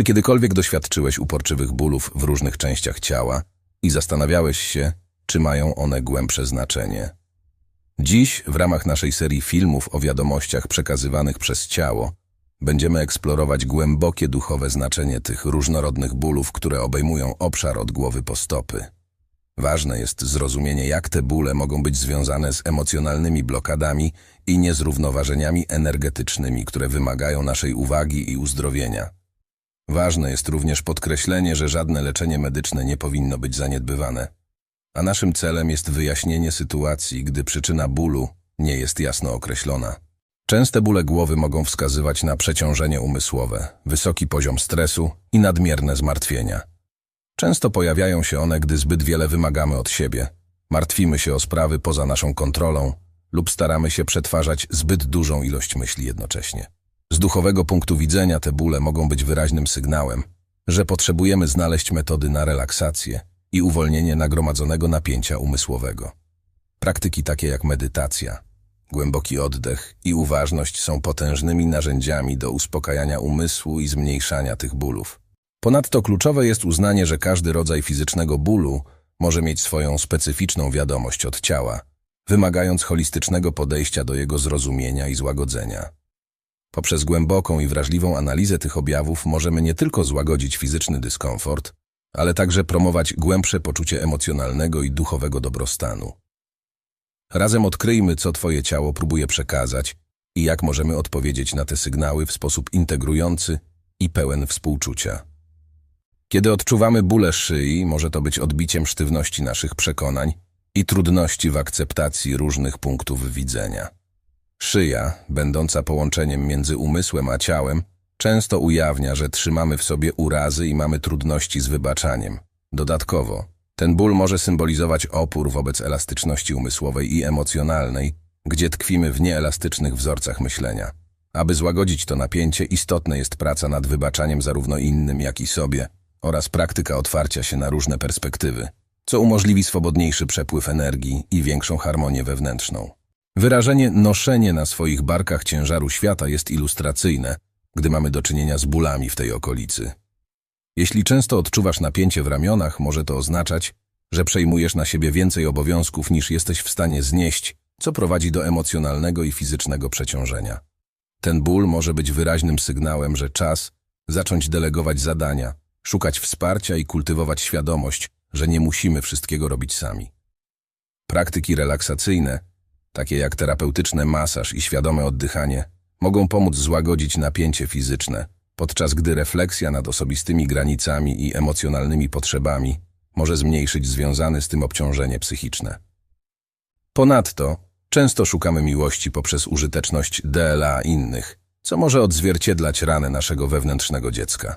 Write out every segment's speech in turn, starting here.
Czy kiedykolwiek doświadczyłeś uporczywych bólów w różnych częściach ciała i zastanawiałeś się, czy mają one głębsze znaczenie? Dziś, w ramach naszej serii filmów o wiadomościach przekazywanych przez ciało, będziemy eksplorować głębokie duchowe znaczenie tych różnorodnych bólów, które obejmują obszar od głowy po stopy. Ważne jest zrozumienie, jak te bóle mogą być związane z emocjonalnymi blokadami i niezrównoważeniami energetycznymi, które wymagają naszej uwagi i uzdrowienia. Ważne jest również podkreślenie, że żadne leczenie medyczne nie powinno być zaniedbywane. A naszym celem jest wyjaśnienie sytuacji, gdy przyczyna bólu nie jest jasno określona. Częste bóle głowy mogą wskazywać na przeciążenie umysłowe, wysoki poziom stresu i nadmierne zmartwienia. Często pojawiają się one, gdy zbyt wiele wymagamy od siebie, martwimy się o sprawy poza naszą kontrolą lub staramy się przetwarzać zbyt dużą ilość myśli jednocześnie. Duchowego punktu widzenia te bóle mogą być wyraźnym sygnałem, że potrzebujemy znaleźć metody na relaksację i uwolnienie nagromadzonego napięcia umysłowego. Praktyki takie jak medytacja, głęboki oddech i uważność są potężnymi narzędziami do uspokajania umysłu i zmniejszania tych bólów. Ponadto kluczowe jest uznanie, że każdy rodzaj fizycznego bólu może mieć swoją specyficzną wiadomość od ciała, wymagając holistycznego podejścia do jego zrozumienia i złagodzenia. Poprzez głęboką i wrażliwą analizę tych objawów możemy nie tylko złagodzić fizyczny dyskomfort, ale także promować głębsze poczucie emocjonalnego i duchowego dobrostanu. Razem odkryjmy, co Twoje ciało próbuje przekazać i jak możemy odpowiedzieć na te sygnały w sposób integrujący i pełen współczucia. Kiedy odczuwamy bóle szyi, może to być odbiciem sztywności naszych przekonań i trudności w akceptacji różnych punktów widzenia. Szyja, będąca połączeniem między umysłem a ciałem, często ujawnia, że trzymamy w sobie urazy i mamy trudności z wybaczaniem. Dodatkowo, ten ból może symbolizować opór wobec elastyczności umysłowej i emocjonalnej, gdzie tkwimy w nieelastycznych wzorcach myślenia. Aby złagodzić to napięcie, istotna jest praca nad wybaczaniem zarówno innym, jak i sobie oraz praktyka otwarcia się na różne perspektywy, co umożliwi swobodniejszy przepływ energii i większą harmonię wewnętrzną. Wyrażenie noszenie na swoich barkach ciężaru świata jest ilustracyjne, gdy mamy do czynienia z bólami w tej okolicy. Jeśli często odczuwasz napięcie w ramionach, może to oznaczać, że przejmujesz na siebie więcej obowiązków niż jesteś w stanie znieść, co prowadzi do emocjonalnego i fizycznego przeciążenia. Ten ból może być wyraźnym sygnałem, że czas zacząć delegować zadania, szukać wsparcia i kultywować świadomość, że nie musimy wszystkiego robić sami. Praktyki relaksacyjne, takie jak terapeutyczny masaż i świadome oddychanie, mogą pomóc złagodzić napięcie fizyczne, podczas gdy refleksja nad osobistymi granicami i emocjonalnymi potrzebami może zmniejszyć związane z tym obciążenie psychiczne. Ponadto, często szukamy miłości poprzez użyteczność DLA innych, co może odzwierciedlać ranę naszego wewnętrznego dziecka.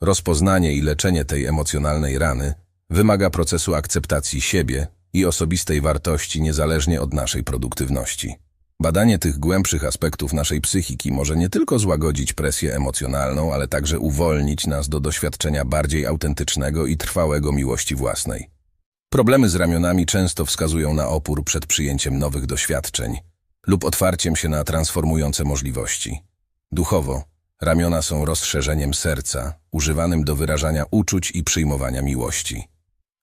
Rozpoznanie i leczenie tej emocjonalnej rany wymaga procesu akceptacji siebie i osobistej wartości niezależnie od naszej produktywności. Badanie tych głębszych aspektów naszej psychiki może nie tylko złagodzić presję emocjonalną, ale także uwolnić nas do doświadczenia bardziej autentycznego i trwałego miłości własnej. Problemy z ramionami często wskazują na opór przed przyjęciem nowych doświadczeń lub otwarciem się na transformujące możliwości. Duchowo, ramiona są rozszerzeniem serca, używanym do wyrażania uczuć i przyjmowania miłości.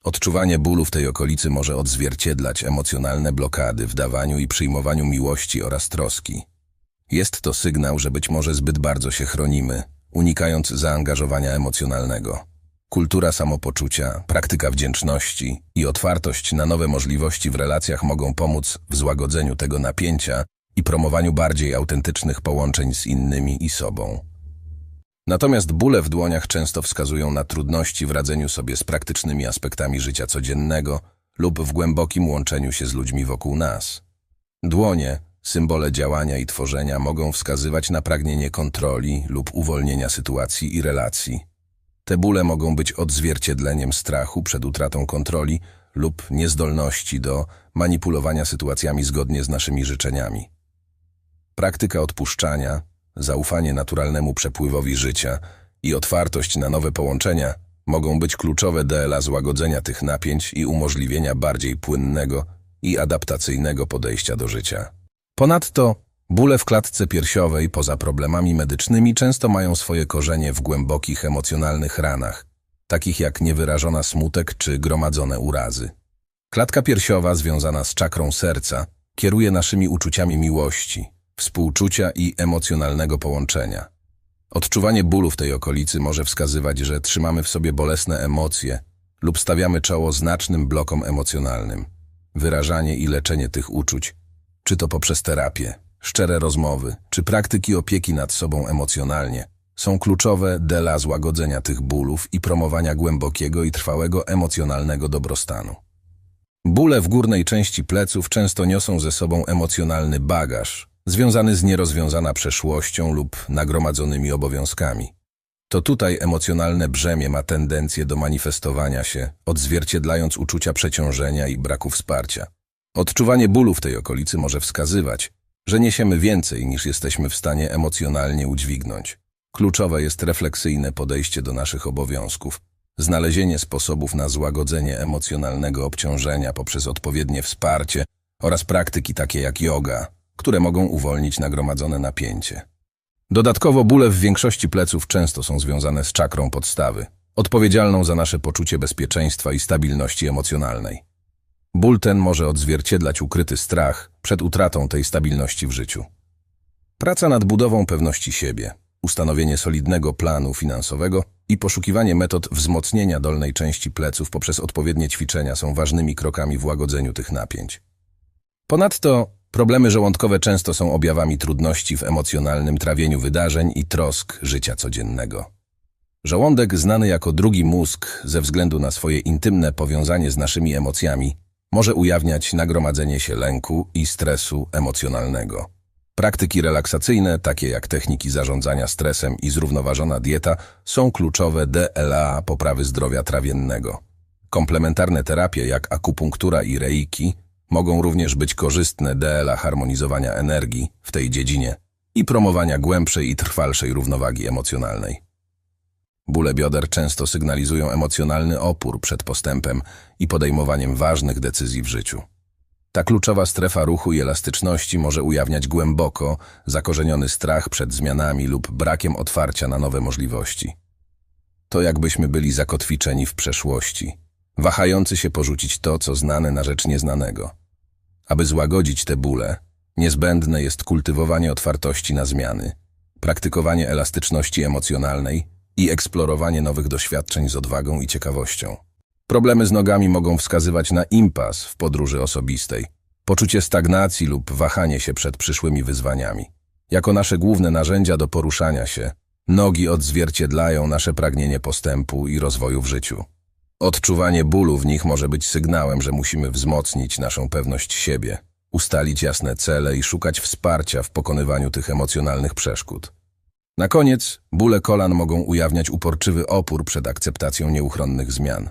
Odczuwanie bólu w tej okolicy może odzwierciedlać emocjonalne blokady w dawaniu i przyjmowaniu miłości oraz troski. Jest to sygnał, że być może zbyt bardzo się chronimy, unikając zaangażowania emocjonalnego. Kultura samopoczucia, praktyka wdzięczności i otwartość na nowe możliwości w relacjach mogą pomóc w złagodzeniu tego napięcia i promowaniu bardziej autentycznych połączeń z innymi i sobą. Natomiast bóle w dłoniach często wskazują na trudności w radzeniu sobie z praktycznymi aspektami życia codziennego lub w głębokim łączeniu się z ludźmi wokół nas. Dłonie, symbole działania i tworzenia, mogą wskazywać na pragnienie kontroli lub uwolnienia sytuacji i relacji. Te bóle mogą być odzwierciedleniem strachu przed utratą kontroli lub niezdolności do manipulowania sytuacjami zgodnie z naszymi życzeniami. Praktyka odpuszczania, zaufanie naturalnemu przepływowi życia i otwartość na nowe połączenia mogą być kluczowe dla złagodzenia tych napięć i umożliwienia bardziej płynnego i adaptacyjnego podejścia do życia. Ponadto Bóle w klatce piersiowej, poza problemami medycznymi, często mają swoje korzenie w głębokich emocjonalnych ranach, takich jak niewyrażona smutek czy gromadzone urazy. Klatka piersiowa, związana z czakrą serca, kieruje naszymi uczuciami miłości, współczucia i emocjonalnego połączenia. Odczuwanie bólu w tej okolicy może wskazywać, że trzymamy w sobie bolesne emocje lub stawiamy czoło znacznym blokom emocjonalnym. Wyrażanie i leczenie tych uczuć, czy to poprzez terapię, szczere rozmowy, czy praktyki opieki nad sobą emocjonalnie, są kluczowe dla złagodzenia tych bólów i promowania głębokiego i trwałego emocjonalnego dobrostanu. Bóle w górnej części pleców często niosą ze sobą emocjonalny bagaż, związany z nierozwiązana przeszłością lub nagromadzonymi obowiązkami. To tutaj emocjonalne brzemię ma tendencję do manifestowania się, odzwierciedlając uczucia przeciążenia i braku wsparcia. Odczuwanie bólu w tej okolicy może wskazywać, że niesiemy więcej niż jesteśmy w stanie emocjonalnie udźwignąć. Kluczowe jest refleksyjne podejście do naszych obowiązków, znalezienie sposobów na złagodzenie emocjonalnego obciążenia poprzez odpowiednie wsparcie oraz praktyki takie jak yoga, które mogą uwolnić nagromadzone napięcie. Dodatkowo bóle w większości pleców często są związane z czakrą podstawy, odpowiedzialną za nasze poczucie bezpieczeństwa i stabilności emocjonalnej. Ból ten może odzwierciedlać ukryty strach przed utratą tej stabilności w życiu. Praca nad budową pewności siebie, ustanowienie solidnego planu finansowego i poszukiwanie metod wzmocnienia dolnej części pleców poprzez odpowiednie ćwiczenia są ważnymi krokami w łagodzeniu tych napięć. Ponadto problemy żołądkowe często są objawami trudności w emocjonalnym trawieniu wydarzeń i trosk życia codziennego. Żołądek, znany jako drugi mózg ze względu na swoje intymne powiązanie z naszymi emocjami, może ujawniać nagromadzenie się lęku i stresu emocjonalnego. Praktyki relaksacyjne, takie jak techniki zarządzania stresem i zrównoważona dieta, są kluczowe dla poprawy zdrowia trawiennego. Komplementarne terapie jak akupunktura i reiki mogą również być korzystne dla harmonizowania energii w tej dziedzinie i promowania głębszej i trwalszej równowagi emocjonalnej. Bóle bioder często sygnalizują emocjonalny opór przed postępem i podejmowaniem ważnych decyzji w życiu. Ta kluczowa strefa ruchu i elastyczności może ujawniać głęboko zakorzeniony strach przed zmianami lub brakiem otwarcia na nowe możliwości. To jakbyśmy byli zakotwiczeni w przeszłości, wahający się porzucić to, co znane na rzecz nieznanego. Aby złagodzić te bóle, niezbędne jest kultywowanie otwartości na zmiany, praktykowanie elastyczności emocjonalnej i eksplorowanie nowych doświadczeń z odwagą i ciekawością. Problemy z nogami mogą wskazywać na impas w podróży osobistej, poczucie stagnacji lub wahanie się przed przyszłymi wyzwaniami. Jako nasze główne narzędzia do poruszania się, nogi odzwierciedlają nasze pragnienie postępu i rozwoju w życiu. Odczuwanie bólu w nich może być sygnałem, że musimy wzmocnić naszą pewność siebie, ustalić jasne cele i szukać wsparcia w pokonywaniu tych emocjonalnych przeszkód. Na koniec, bóle kolan mogą ujawniać uporczywy opór przed akceptacją nieuchronnych zmian.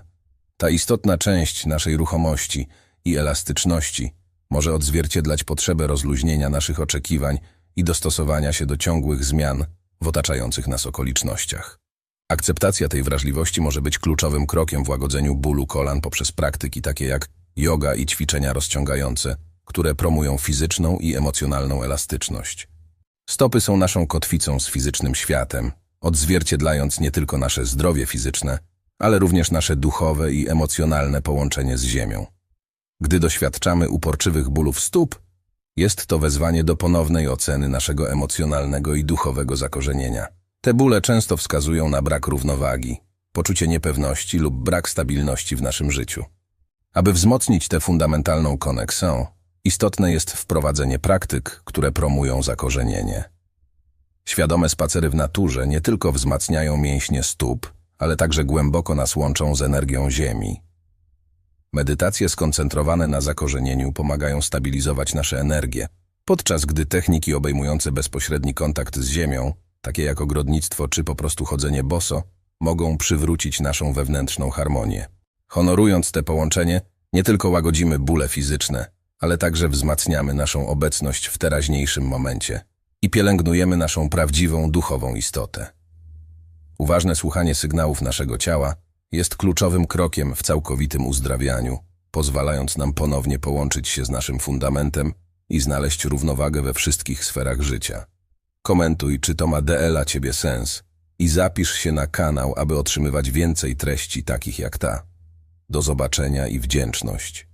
Ta istotna część naszej ruchomości i elastyczności może odzwierciedlać potrzebę rozluźnienia naszych oczekiwań i dostosowania się do ciągłych zmian w otaczających nas okolicznościach. Akceptacja tej wrażliwości może być kluczowym krokiem w łagodzeniu bólu kolan poprzez praktyki takie jak yoga i ćwiczenia rozciągające, które promują fizyczną i emocjonalną elastyczność. Stopy są naszą kotwicą z fizycznym światem, odzwierciedlając nie tylko nasze zdrowie fizyczne, ale również nasze duchowe i emocjonalne połączenie z ziemią. Gdy doświadczamy uporczywych bólów stóp, jest to wezwanie do ponownej oceny naszego emocjonalnego i duchowego zakorzenienia. Te bóle często wskazują na brak równowagi, poczucie niepewności lub brak stabilności w naszym życiu. Aby wzmocnić tę fundamentalną koneksję, istotne jest wprowadzenie praktyk, które promują zakorzenienie. Świadome spacery w naturze nie tylko wzmacniają mięśnie stóp, ale także głęboko nas łączą z energią Ziemi. Medytacje skoncentrowane na zakorzenieniu pomagają stabilizować nasze energię, podczas gdy techniki obejmujące bezpośredni kontakt z Ziemią, takie jak ogrodnictwo czy po prostu chodzenie boso, mogą przywrócić naszą wewnętrzną harmonię. Honorując te połączenie, nie tylko łagodzimy bóle fizyczne, ale także wzmacniamy naszą obecność w teraźniejszym momencie i pielęgnujemy naszą prawdziwą duchową istotę. Uważne słuchanie sygnałów naszego ciała jest kluczowym krokiem w całkowitym uzdrawianiu, pozwalając nam ponownie połączyć się z naszym fundamentem i znaleźć równowagę we wszystkich sferach życia. Komentuj, czy to ma dla Ciebie sens i zapisz się na kanał, aby otrzymywać więcej treści takich jak ta. Do zobaczenia i wdzięczność.